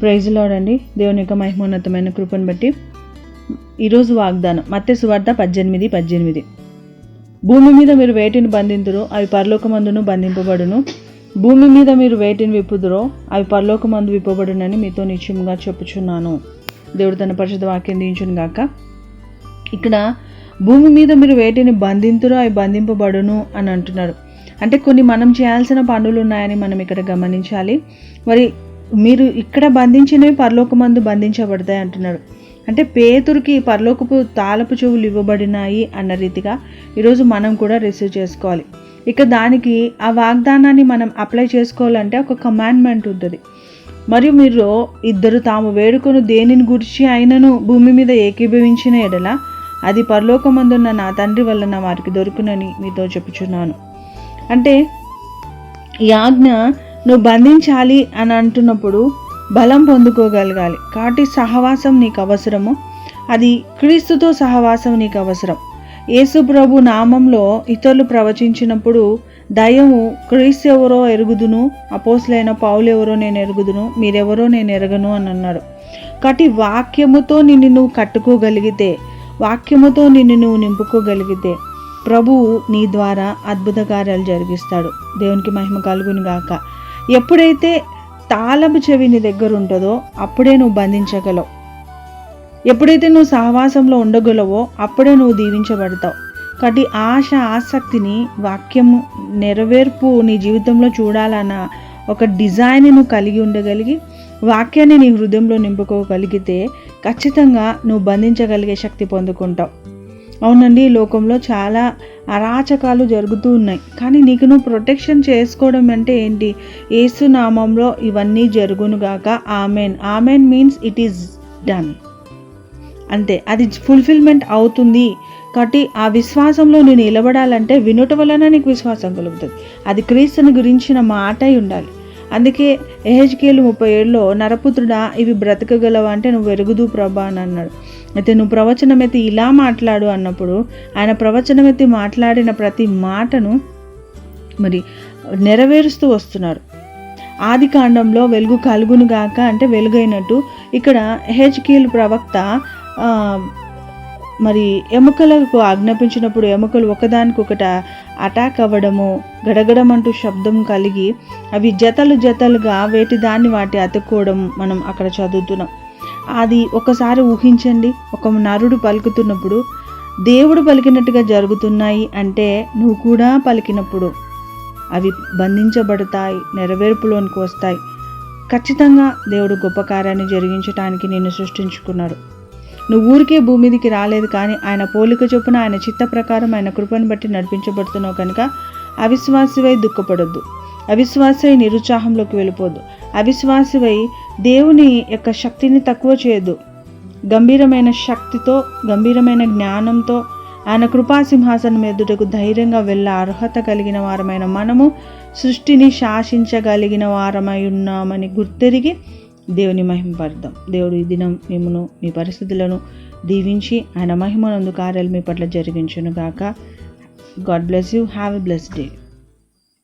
Praise లాడండి దేవుని యొక్క మహిమోన్నతమైన కృపను బట్టి ఈరోజు వాగ్దానం మత్స్య సువార్త పద్దెనిమిది పద్దెనిమిది. భూమి మీద మీరు వేటిని బంధింతురో అవి పరలోకమందును బంధింపబడును. భూమి మీద మీరు వేటిని విప్పుదురో అవి పరలోకమందు విప్పబడునని మీతో నిశ్చయముగా చెప్పుచున్నాను. దేవుడు తన పరిశుద్ధ వాక్యం దించును గాక. ఇక్కడ భూమి మీద మీరు వేటిని బంధింతురో అవి బంధింపబడును అని అంటున్నారు. అంటే కొన్ని మనం చేయాల్సిన పనులు ఉన్నాయని మనం ఇక్కడ గమనించాలి. మరి మీరు ఇక్కడ బంధించినవి పరలోకమందు బంధించబడతాయి అంటున్నాడు. అంటే పేతురికి పరలోకపు తాళపు చెవులు ఇవ్వబడినాయి అన్న రీతిగా ఈరోజు మనం కూడా రిసీవ్ చేసుకోవాలి. ఇక దానికి ఆ వాగ్దానాన్ని మనం అప్లై చేసుకోవాలంటే ఒక కమాండ్మెంట్ ఉంటుంది. మరియు మీరు ఇద్దరు తాము వేడుకొను దేనిని గురించి అయినను భూమి మీద ఏకీభవించిన ఎడల అది పరలోకమందున్న నా తండ్రి వలన వారికి దొరుకునని మీతో చెప్పుచున్నాను. అంటే ఈ ఆజ్ఞ నువ్వు బంధించాలి అని అంటున్నప్పుడు బలం పొందుకోగలగాలి. కాబట్టి సహవాసం నీకు అవసరము. అది క్రీస్తుతో సహవాసం నీకు అవసరం. యేసు ప్రభు నామంలో ఇతరులు ప్రవచించినప్పుడు దయము క్రీస్తు ఎవరో ఎరుగుదును అపోసులైన పౌలు ఎవరో నేను ఎరుగుదును మీరెవరో నేను ఎరగను అని అన్నాడు కాబట్టి వాక్యముతో నిన్ను నువ్వు కట్టుకోగలిగితే వాక్యముతో నిన్ను నువ్వు నింపుకోగలిగితే ప్రభువు నీ ద్వారా అద్భుత కార్యాలు జరిగిస్తాడు. దేవునికి మహిమ కలుగును గాక ఎప్పుడైతే తాళపు చెవి నీ దగ్గర ఉంటుందో అప్పుడే నువ్వు బంధించగలవు. ఎప్పుడైతే నువ్వు సహవాసంలో ఉండగలవో అప్పుడే నువ్వు దీవించబడతావు. కాబట్టి ఆశ ఆసక్తిని వాక్యము నెరవేర్పు నీ జీవితంలో చూడాలన్న ఒక డిజైన్ నువ్వు కలిగి ఉండగలిగి వాక్యాన్ని నీ హృదయంలో నింపుకోగలిగితే ఖచ్చితంగా నువ్వు బంధించగలిగే శక్తి పొందుకుంటావు. అవునండి ఈ లోకంలో చాలా అరాచకాలు జరుగుతూ ఉన్నాయి. కానీ నీకు నువ్వు ప్రొటెక్షన్ చేసుకోవడం అంటే ఏంటి? ఏసు నామంలో ఇవన్నీ జరుగునుగాక amen. Amen means it is done అంతే. అది ఫుల్ఫిల్మెంట్ అవుతుంది. కాబట్టి ఆ విశ్వాసంలో నువ్వు నిలబడాలంటే వినుట వలన నీకు విశ్వాసం కలుగుతుంది. అది క్రీస్తుని గురించిన మాట అయి ఉండాలి. అందుకే ఎహెచ్కేలు ముప్పై ఏడులో నరపుత్రుడా ఇవి బ్రతకగలవా అంటే నువ్వు వెరుగుదు ప్రభా అని అన్నాడు. అయితే నువ్వు ప్రవచనం అయితే ఇలా మాట్లాడు అన్నప్పుడు ఆయన ప్రవచనం అయితే మాట్లాడిన ప్రతి మాటను మరి నెరవేరుస్తూ వస్తున్నారు. ఆది కాండంలో వెలుగు కలుగును గాక అంటే వెలుగైనట్టు ఇక్కడ హెచ్కీల్ ప్రవక్త మరి ఎముకలకు ఆజ్ఞాపించినప్పుడు ఎముకలు ఒకదానికొకట అటాక్ అవ్వడము గడగడమంటూ శబ్దం కలిగి అవి జతలు జతలుగా వేటి దాన్ని వాటి అతుక్కోవడం మనం అక్కడ చదువుతున్నాం. అది ఒకసారి ఊహించండి. ఒక నరుడు పలుకుతున్నప్పుడు దేవుడు పలికినట్టుగా జరుగుతున్నాయి అంటే నువ్వు కూడా పలికినప్పుడు అవి బంధించబడతాయి నెరవేర్పులోనికి వస్తాయి. ఖచ్చితంగా దేవుడు గొప్ప కార్యాన్ని జరిగించడానికి నిన్ను సృష్టించుకున్నాడు. నువ్వు ఊరికే భూమి మీదకి రాలేదు కానీ ఆయన పోలిక చొప్పున ఆయన చిత్త ప్రకారం ఆయన కృపను బట్టి నడిపించబడుతున్నావు కనుక అవిశ్వాసివై దుఃఖపడొద్దు. అవిశ్వాసై నిరుత్సాహంలోకి వెళ్ళిపోద్దు. అవిశ్వాసివై దేవుని యొక్క శక్తిని తక్కువ చేయదు గంభీరమైన శక్తితో గంభీరమైన జ్ఞానంతో ఆయన కృపాసింహాసనం ఎదుటకు ధైర్యంగా వెళ్ళ అర్హత కలిగిన వారమైన మనము సృష్టిని శాసించగలిగిన వారమై ఉన్నామని గుర్తెరిగి దేవుని మహిమపడదాం దేవుడు ఈ దినం మిమ్మను మీ పరిస్థితులను దీవించి ఆయన మహిమనందు కార్యాలు మీ పట్ల జరిగించును గాక God bless you have a bless day